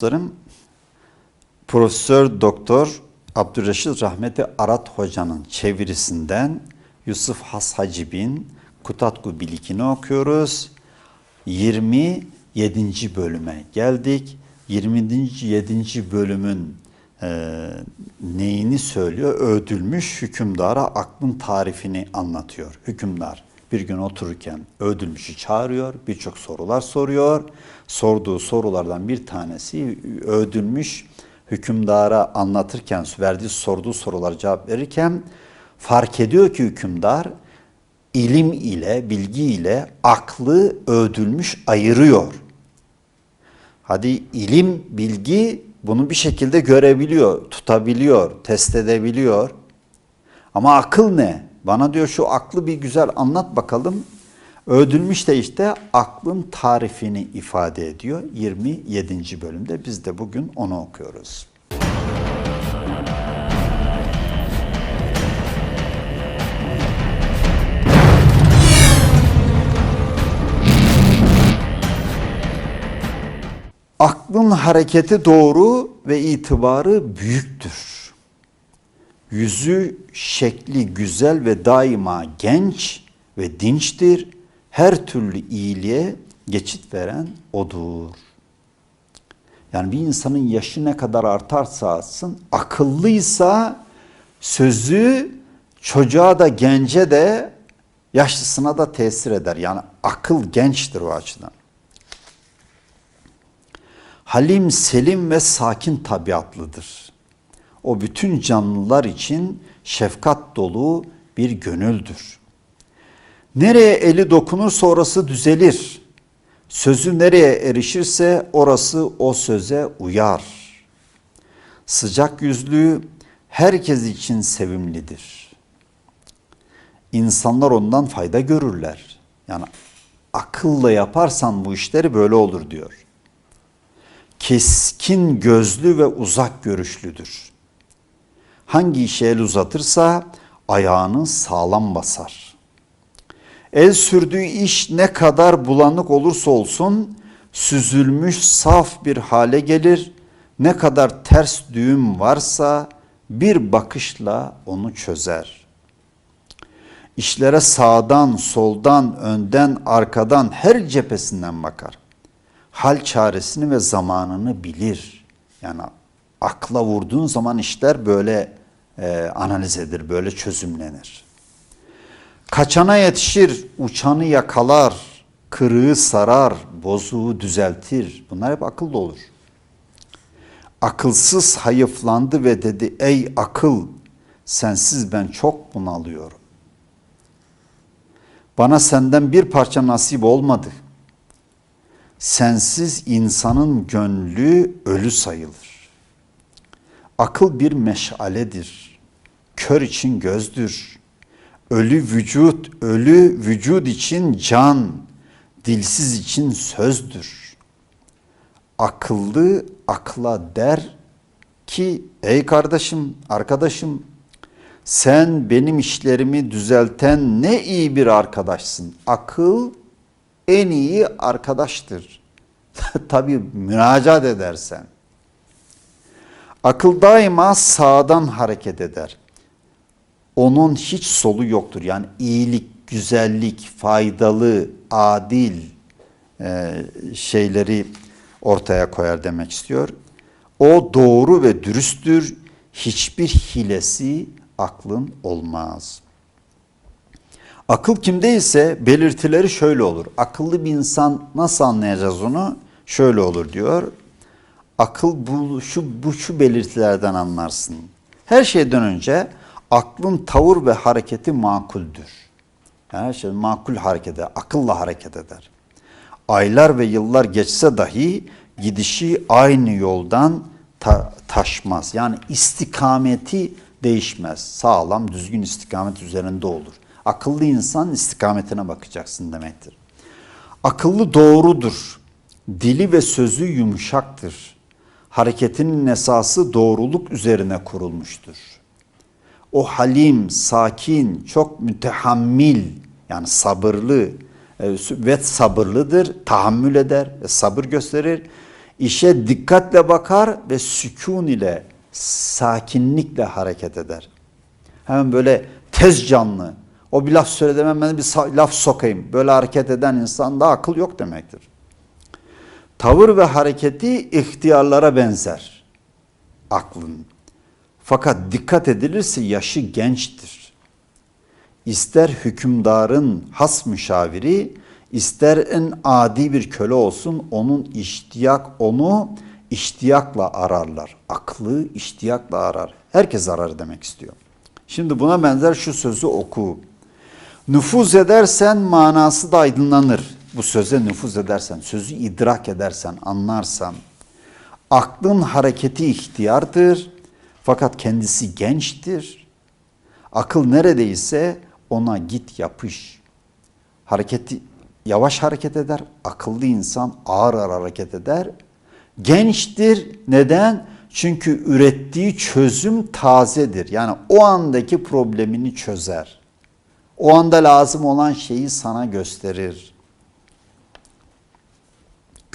Dostlarım, Profesör Doktor Abdülreşit Rahmeti Arat Hoca'nın çevirisinden Yusuf Has Hacib'in Kutatku Bilikini okuyoruz. 27. bölüme geldik. 27. bölümün e, neyini söylüyor? Ödülmüş hükümdara aklın tarifini anlatıyor. Hükümdar bir gün otururken ödülmüşü çağırıyor, birçok sorular soruyor. Sorduğu sorulardan bir tanesi ödülmüş hükümdara anlatırken, verdiği sorduğu sorulara cevap verirken fark ediyor ki hükümdar ilim ile, bilgi ile aklı ödülmüş ayırıyor. Hadi ilim, bilgi bunu bir şekilde görebiliyor, tutabiliyor, test edebiliyor. Ama akıl ne? Bana diyor şu aklı bir güzel anlat bakalım. Ödülmüş de işte aklın tarifini ifade ediyor 27. bölümde. Biz de bugün onu okuyoruz. Aklın hareketi doğru ve itibarı büyüktür. Yüzü şekli güzel ve daima genç ve dinçtir. Her türlü iyiliğe geçit veren odur. Yani bir insanın yaşı ne kadar artarsa artsın, akıllıysa sözü çocuğa da gence de yaşlısına da tesir eder. Yani akıl gençtir o açıdan. Halim, selim ve sakin tabiatlıdır. O bütün canlılar için şefkat dolu bir gönüldür. Nereye eli dokunursa orası düzelir. Sözü nereye erişirse orası o söze uyar. Sıcak yüzlü herkes için sevimlidir. İnsanlar ondan fayda görürler. Yani akılla yaparsan bu işleri böyle olur diyor. Keskin gözlü ve uzak görüşlüdür. Hangi işe el uzatırsa ayağını sağlam basar. El sürdüğü iş ne kadar bulanık olursa olsun süzülmüş saf bir hale gelir. Ne kadar ters düğüm varsa bir bakışla onu çözer. İşlere sağdan, soldan, önden, arkadan her cephesinden bakar. Hal çaresini ve zamanını bilir. Yani akla vurduğun zaman işler böyle e, analiz edilir, böyle çözümlenir. Kaçana yetişir, uçanı yakalar, kırığı sarar, bozuğu düzeltir. Bunlar hep akıllı olur. Akılsız hayıflandı ve dedi ey akıl sensiz ben çok bunalıyorum. Bana senden bir parça nasip olmadı. Sensiz insanın gönlü ölü sayılır. Akıl bir meşaledir. Kör için gözdür. Ölü vücut, ölü vücut için can, dilsiz için sözdür. Akıllı akla der ki ey kardeşim, arkadaşım sen benim işlerimi düzelten ne iyi bir arkadaşsın. Akıl en iyi arkadaştır. Tabi müracaat edersen. Akıl daima sağdan hareket eder. Onun hiç solu yoktur. Yani iyilik, güzellik, faydalı, adil e, şeyleri ortaya koyar demek istiyor. O doğru ve dürüsttür. Hiçbir hilesi aklın olmaz. Akıl kimdeyse belirtileri şöyle olur. Akıllı bir insan nasıl anlayacağız onu? Şöyle olur diyor. Akıl bu şu bu şu belirtilerden anlarsın. Her şeyden önce aklın tavır ve hareketi makuldür. Yani her şey makul hareket eder, akılla hareket eder. Aylar ve yıllar geçse dahi gidişi aynı yoldan ta taşmaz. Yani istikameti değişmez. Sağlam, düzgün istikamet üzerinde olur. Akıllı insan istikametine bakacaksın demektir. Akıllı doğrudur. Dili ve sözü yumuşaktır. Hareketinin esası doğruluk üzerine kurulmuştur. O halim, sakin, çok mütehammil yani sabırlı ve sabırlıdır, tahammül eder sabır gösterir. İşe dikkatle bakar ve sükun ile sakinlikle hareket eder. Hemen böyle tez canlı. O bir laf söyledi hemen bir laf sokayım. Böyle hareket eden insanda akıl yok demektir. Tavır ve hareketi ihtiyarlara benzer. Aklın. Fakat dikkat edilirse yaşı gençtir. İster hükümdarın has müşaviri, ister en adi bir köle olsun, onun iştiyak, onu iştiyakla ararlar. Aklı iştiyakla arar. Herkes arar demek istiyor. Şimdi buna benzer şu sözü oku. Nüfuz edersen manası da aydınlanır. Bu söze nüfuz edersen, sözü idrak edersen, anlarsan. Aklın hareketi ihtiyardır fakat kendisi gençtir. Akıl neredeyse ona git yapış. Hareketi yavaş hareket eder. Akıllı insan ağır ağır hareket eder. Gençtir. Neden? Çünkü ürettiği çözüm tazedir. Yani o andaki problemini çözer. O anda lazım olan şeyi sana gösterir.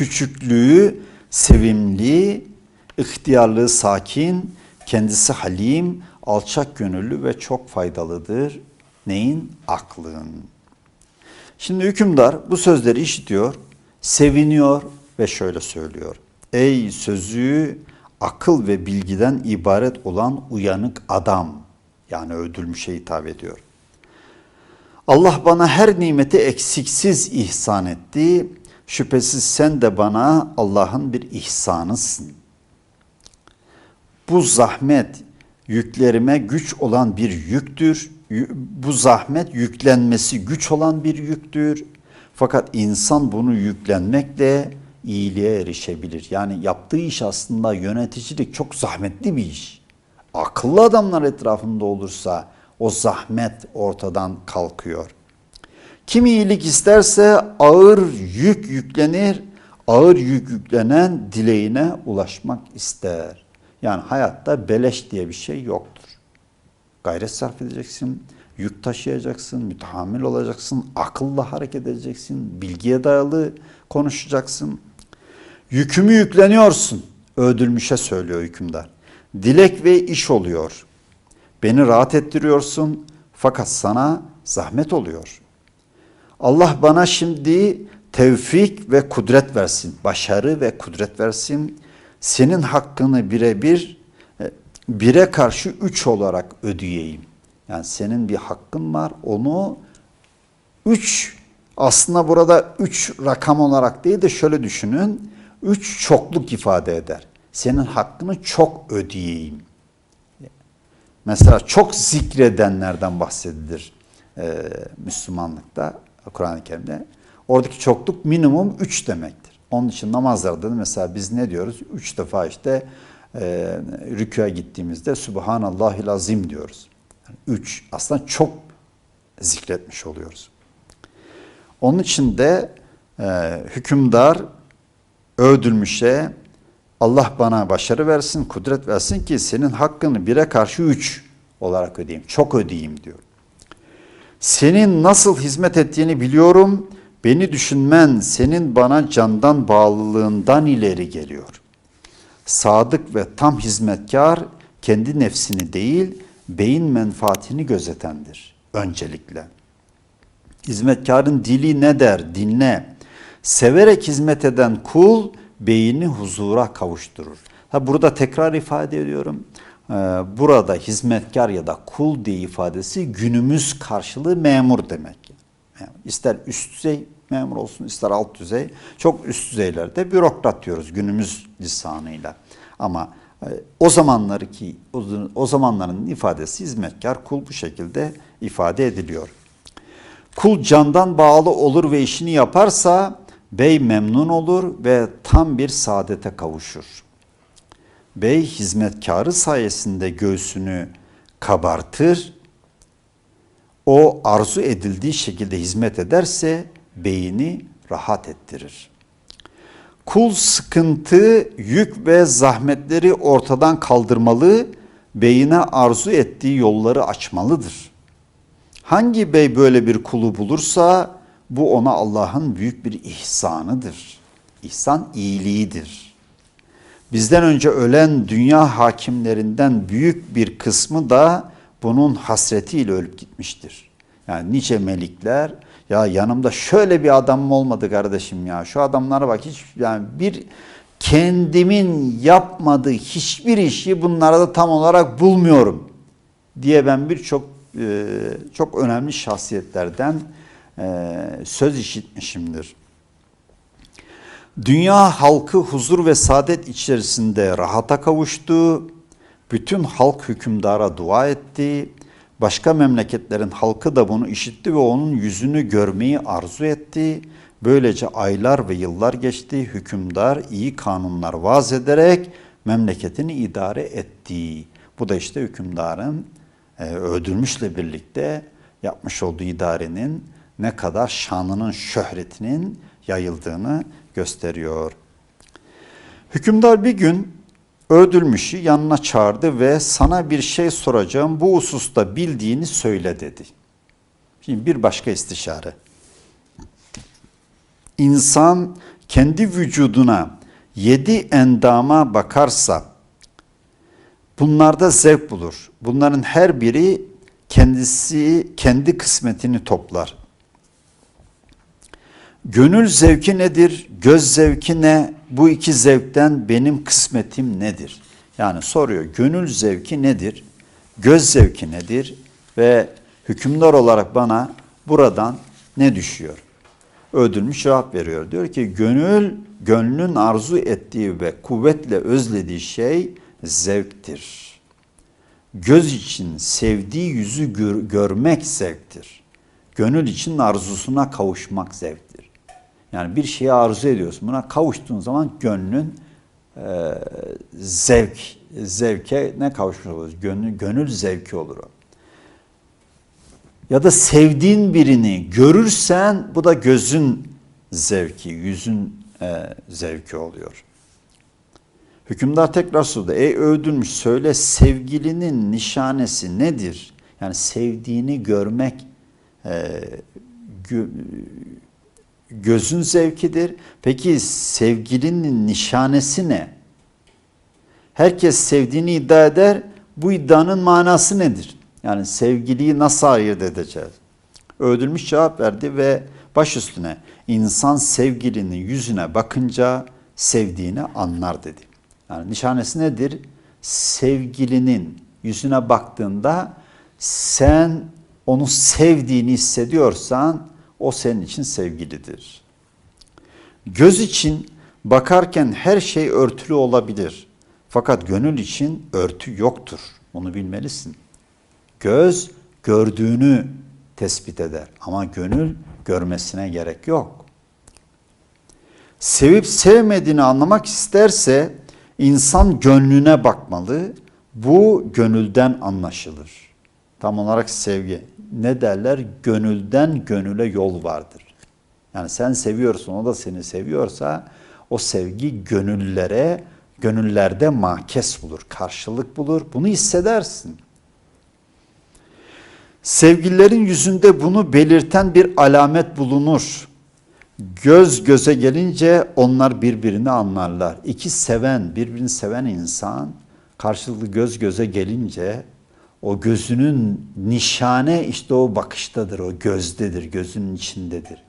Küçüklüğü sevimli, ihtiyarlığı sakin, kendisi halim, alçak gönüllü ve çok faydalıdır. Neyin? Aklın. Şimdi hükümdar bu sözleri işitiyor, seviniyor ve şöyle söylüyor. Ey sözü akıl ve bilgiden ibaret olan uyanık adam. Yani ödülmüşe hitap ediyor. Allah bana her nimeti eksiksiz ihsan etti. Şüphesiz sen de bana Allah'ın bir ihsanısın. Bu zahmet yüklerime güç olan bir yüktür. Bu zahmet yüklenmesi güç olan bir yüktür. Fakat insan bunu yüklenmekle iyiliğe erişebilir. Yani yaptığı iş aslında yöneticilik çok zahmetli bir iş. Akıllı adamlar etrafında olursa o zahmet ortadan kalkıyor. Kim iyilik isterse ağır yük yüklenir, ağır yük yüklenen dileğine ulaşmak ister. Yani hayatta beleş diye bir şey yoktur. Gayret sarf edeceksin, yük taşıyacaksın, mütehammil olacaksın, akılla hareket edeceksin, bilgiye dayalı konuşacaksın. Yükümü yükleniyorsun, ödülmüşe söylüyor hükümdar. Dilek ve iş oluyor. Beni rahat ettiriyorsun fakat sana zahmet oluyor. Allah bana şimdi tevfik ve kudret versin, başarı ve kudret versin. Senin hakkını birebir, e, bire karşı üç olarak ödeyeyim. Yani senin bir hakkın var, onu üç, aslında burada üç rakam olarak değil de şöyle düşünün, üç çokluk ifade eder. Senin hakkını çok ödeyeyim. Mesela çok zikredenlerden bahsedilir e, Müslümanlıkta, Kur'an-ı Kerim'de. Oradaki çokluk minimum üç demektir. Onun için namazlarda da mesela biz ne diyoruz? Üç defa işte e, rüküye gittiğimizde Subhanallahil azim diyoruz. Yani üç. Aslında çok zikretmiş oluyoruz. Onun için de e, hükümdar ödülmüşe Allah bana başarı versin, kudret versin ki senin hakkını bire karşı üç olarak ödeyeyim. Çok ödeyeyim diyor. Senin nasıl hizmet ettiğini biliyorum. Beni düşünmen senin bana candan bağlılığından ileri geliyor. Sadık ve tam hizmetkar kendi nefsini değil, beyin menfaatini gözetendir öncelikle. Hizmetkarın dili ne der? Dinle. Severek hizmet eden kul beyni huzura kavuşturur. Ha burada tekrar ifade ediyorum. Ee, burada hizmetkar ya da kul diye ifadesi günümüz karşılığı memur demek. Yani ister üst düzey memur olsun ister alt düzey. Çok üst düzeylerde bürokrat diyoruz günümüz lisanıyla. Ama e, o zamanları ki o, zamanların ifadesi hizmetkar kul bu şekilde ifade ediliyor. Kul candan bağlı olur ve işini yaparsa bey memnun olur ve tam bir saadete kavuşur. Bey hizmetkarı sayesinde göğsünü kabartır. O arzu edildiği şekilde hizmet ederse beyini rahat ettirir. Kul sıkıntı, yük ve zahmetleri ortadan kaldırmalı, beyine arzu ettiği yolları açmalıdır. Hangi bey böyle bir kulu bulursa bu ona Allah'ın büyük bir ihsanıdır. İhsan iyiliğidir. Bizden önce ölen dünya hakimlerinden büyük bir kısmı da bunun hasretiyle ölüp gitmiştir. Yani nice melikler ya yanımda şöyle bir adam mı olmadı kardeşim ya şu adamlara bak hiç yani bir kendimin yapmadığı hiçbir işi bunlara da tam olarak bulmuyorum diye ben birçok e, çok önemli şahsiyetlerden e, söz işitmişimdir. Dünya halkı huzur ve saadet içerisinde rahata kavuştu. Bütün halk hükümdara dua etti. Başka memleketlerin halkı da bunu işitti ve onun yüzünü görmeyi arzu etti. Böylece aylar ve yıllar geçti. Hükümdar iyi kanunlar vaz ederek memleketini idare etti. Bu da işte hükümdarın e, öldürmüşle birlikte yapmış olduğu idarenin ne kadar şanının, şöhretinin yayıldığını gösteriyor. Hükümdar bir gün öldürmüşü yanına çağırdı ve sana bir şey soracağım bu hususta bildiğini söyle dedi. Şimdi bir başka istişare. İnsan kendi vücuduna yedi endama bakarsa bunlarda zevk bulur. Bunların her biri kendisi kendi kısmetini toplar. Gönül zevki nedir? Göz zevki ne? Bu iki zevkten benim kısmetim nedir? Yani soruyor. Gönül zevki nedir? Göz zevki nedir? Ve hükümdar olarak bana buradan ne düşüyor? Ödülmüş cevap veriyor. Diyor ki gönül, gönlün arzu ettiği ve kuvvetle özlediği şey zevktir. Göz için sevdiği yüzü gör, görmek zevktir. Gönül için arzusuna kavuşmak zevktir. Yani bir şeye arzu ediyorsun. Buna kavuştuğun zaman gönlün e, zevk, zevke ne kavuşmuş olur? Gönül, gönül zevki olur o. Ya da sevdiğin birini görürsen bu da gözün zevki, yüzün e, zevki oluyor. Hükümdar tekrar sordu. Ey öldürmüş söyle sevgilinin nişanesi nedir? Yani sevdiğini görmek e, gö, gözün zevkidir. Peki sevgilinin nişanesi ne? Herkes sevdiğini iddia eder. Bu iddianın manası nedir? Yani sevgiliyi nasıl ayırt edeceğiz? Öldürmüş cevap verdi ve baş üstüne insan sevgilinin yüzüne bakınca sevdiğini anlar dedi. Yani nişanesi nedir? Sevgilinin yüzüne baktığında sen onu sevdiğini hissediyorsan o senin için sevgilidir. Göz için bakarken her şey örtülü olabilir. Fakat gönül için örtü yoktur. Onu bilmelisin. Göz gördüğünü tespit eder ama gönül görmesine gerek yok. Sevip sevmediğini anlamak isterse insan gönlüne bakmalı. Bu gönülden anlaşılır. Tam olarak sevgi. Ne derler? Gönülden gönüle yol vardır. Yani sen seviyorsun, o da seni seviyorsa o sevgi gönüllere, gönüllerde makes bulur, karşılık bulur. Bunu hissedersin. Sevgililerin yüzünde bunu belirten bir alamet bulunur. Göz göze gelince onlar birbirini anlarlar. İki seven, birbirini seven insan karşılıklı göz göze gelince o gözünün nişane işte o bakıştadır, o gözdedir, gözünün içindedir.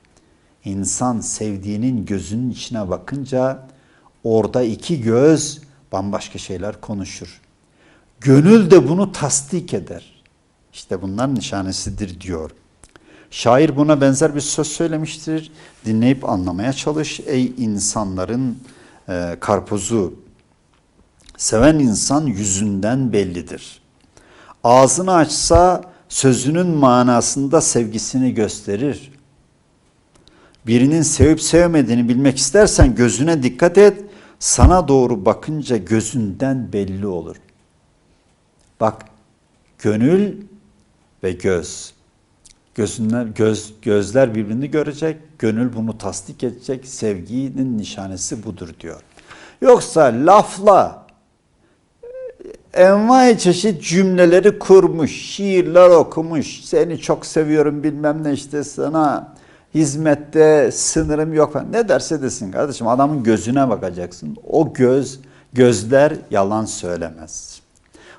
İnsan sevdiğinin gözünün içine bakınca orada iki göz bambaşka şeyler konuşur. Gönül de bunu tasdik eder. İşte bunlar nişanesidir diyor. Şair buna benzer bir söz söylemiştir. Dinleyip anlamaya çalış ey insanların e, karpuzu. Seven insan yüzünden bellidir. Ağzını açsa sözünün manasında sevgisini gösterir. Birinin sevip sevmediğini bilmek istersen gözüne dikkat et. Sana doğru bakınca gözünden belli olur. Bak gönül ve göz. Gözünler, göz, gözler birbirini görecek, gönül bunu tasdik edecek, sevginin nişanesi budur diyor. Yoksa lafla envai çeşit cümleleri kurmuş, şiirler okumuş, seni çok seviyorum bilmem ne işte sana hizmette sınırım yok falan. Ne derse desin kardeşim adamın gözüne bakacaksın. O göz Gözler yalan söylemez.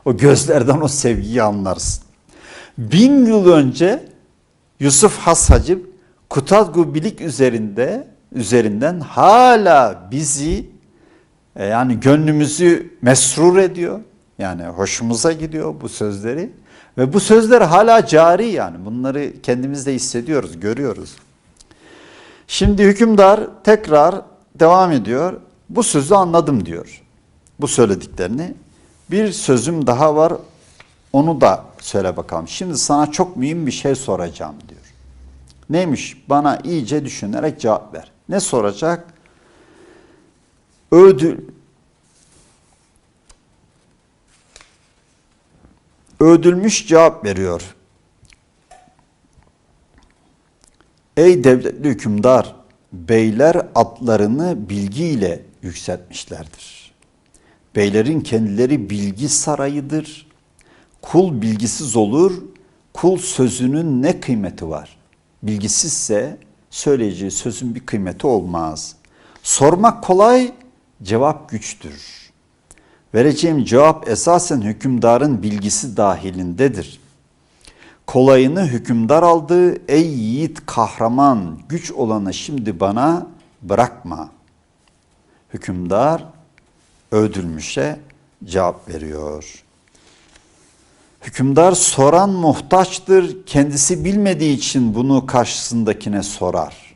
O gözlerden o sevgiyi anlarsın. Bin yıl önce Yusuf Has Hacip Kutadgu Bilik üzerinde üzerinden hala bizi e, yani gönlümüzü mesrur ediyor. Yani hoşumuza gidiyor bu sözleri. Ve bu sözler hala cari yani. Bunları kendimizde hissediyoruz, görüyoruz. Şimdi hükümdar tekrar devam ediyor. Bu sözü anladım diyor. Bu söylediklerini. Bir sözüm daha var. Onu da söyle bakalım. Şimdi sana çok mühim bir şey soracağım diyor. Neymiş? Bana iyice düşünerek cevap ver. Ne soracak? Ödül Ödülmüş cevap veriyor. Ey devletli hükümdar, beyler atlarını bilgiyle yükseltmişlerdir. Beylerin kendileri bilgi sarayıdır. Kul bilgisiz olur, kul sözünün ne kıymeti var? Bilgisizse söyleyeceği sözün bir kıymeti olmaz. Sormak kolay, cevap güçtür. Vereceğim cevap esasen hükümdarın bilgisi dahilindedir. Kolayını hükümdar aldı, ey yiğit kahraman, güç olanı şimdi bana bırakma. Hükümdar ödülmüşe cevap veriyor. Hükümdar soran muhtaçtır, kendisi bilmediği için bunu karşısındakine sorar.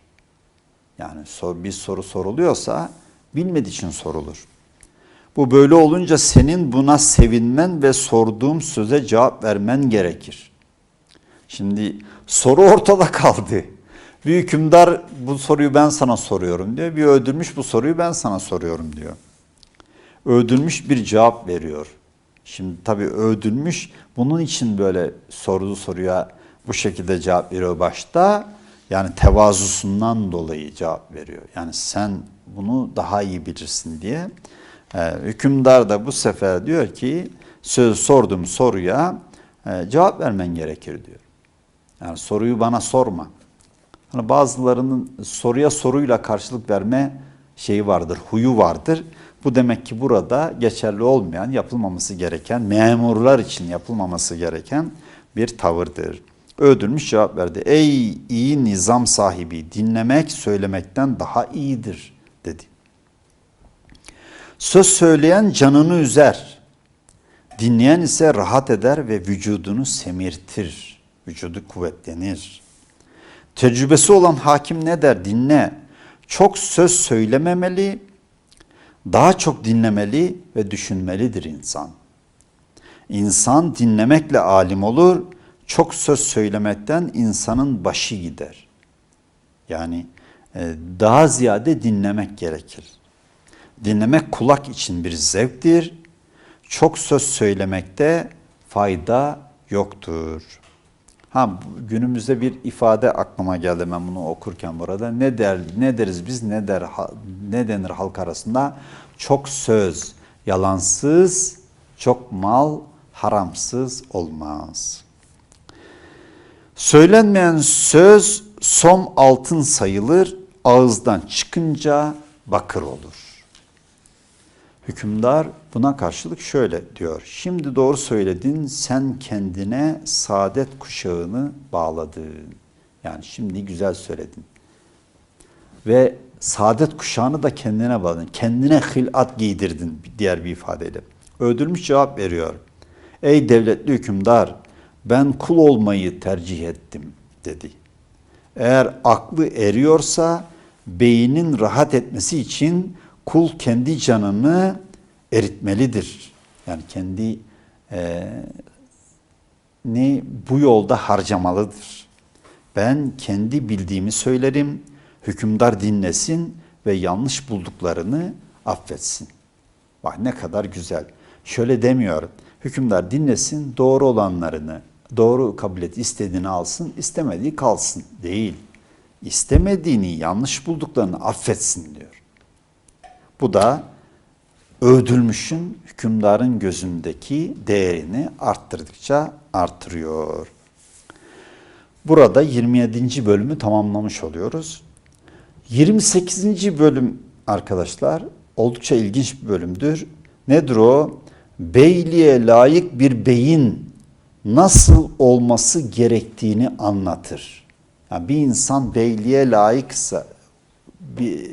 Yani bir soru soruluyorsa bilmediği için sorulur. Bu böyle olunca senin buna sevinmen ve sorduğum söze cevap vermen gerekir. Şimdi soru ortada kaldı. Bir hükümdar bu soruyu ben sana soruyorum diyor. Bir öldürmüş bu soruyu ben sana soruyorum diyor. Öldürmüş bir cevap veriyor. Şimdi tabii öldürmüş bunun için böyle sorduğu soruya bu şekilde cevap veriyor başta. Yani tevazusundan dolayı cevap veriyor. Yani sen bunu daha iyi bilirsin diye. Hükümdar da bu sefer diyor ki söz sorduğum soruya e, cevap vermen gerekir diyor. Yani soruyu bana sorma. Hani bazılarının soruya soruyla karşılık verme şeyi vardır, huyu vardır. Bu demek ki burada geçerli olmayan, yapılmaması gereken, memurlar için yapılmaması gereken bir tavırdır. Öldürmüş cevap verdi. Ey iyi nizam sahibi dinlemek söylemekten daha iyidir dedi. Söz söyleyen canını üzer. Dinleyen ise rahat eder ve vücudunu semirtir. Vücudu kuvvetlenir. Tecrübesi olan hakim ne der? Dinle. Çok söz söylememeli, daha çok dinlemeli ve düşünmelidir insan. İnsan dinlemekle alim olur, çok söz söylemekten insanın başı gider. Yani e, daha ziyade dinlemek gerekir. Dinlemek kulak için bir zevktir. Çok söz söylemekte fayda yoktur. Ha günümüzde bir ifade aklıma geldi ben bunu okurken burada. Ne der ne deriz biz ne der ne denir halk arasında? Çok söz yalansız, çok mal haramsız olmaz. Söylenmeyen söz som altın sayılır, ağızdan çıkınca bakır olur. Hükümdar buna karşılık şöyle diyor. Şimdi doğru söyledin sen kendine saadet kuşağını bağladın. Yani şimdi güzel söyledin. Ve saadet kuşağını da kendine bağladın. Kendine hilat giydirdin diğer bir ifadeyle. Öldürmüş cevap veriyor. Ey devletli hükümdar ben kul olmayı tercih ettim dedi. Eğer aklı eriyorsa beynin rahat etmesi için kul kendi canını eritmelidir. Yani kendi e, ni bu yolda harcamalıdır. Ben kendi bildiğimi söylerim, hükümdar dinlesin ve yanlış bulduklarını affetsin. Bak ne kadar güzel. Şöyle demiyor, hükümdar dinlesin, doğru olanlarını, doğru kabul et, istediğini alsın, istemediği kalsın. Değil. İstemediğini, yanlış bulduklarını affetsin diyor. Bu da öldürmüşün hükümdarın gözündeki değerini arttırdıkça artırıyor. Burada 27. bölümü tamamlamış oluyoruz. 28. bölüm arkadaşlar oldukça ilginç bir bölümdür. Nedir o? Beyliğe layık bir beyin nasıl olması gerektiğini anlatır. Yani bir insan beyliğe layıksa bir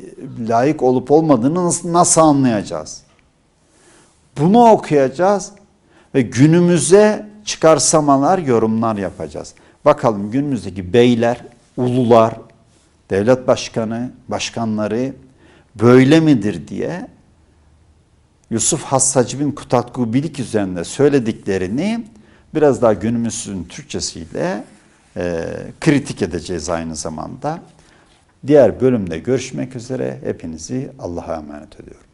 layık olup olmadığını nasıl, nasıl anlayacağız? Bunu okuyacağız ve günümüze çıkarsamalar, yorumlar yapacağız. Bakalım günümüzdeki beyler, ulular, devlet başkanı, başkanları böyle midir diye Yusuf Hassacı bin Kutatku Bilik üzerinde söylediklerini biraz daha günümüzün Türkçesiyle e, kritik edeceğiz aynı zamanda. Diğer bölümde görüşmek üzere. Hepinizi Allah'a emanet ediyorum.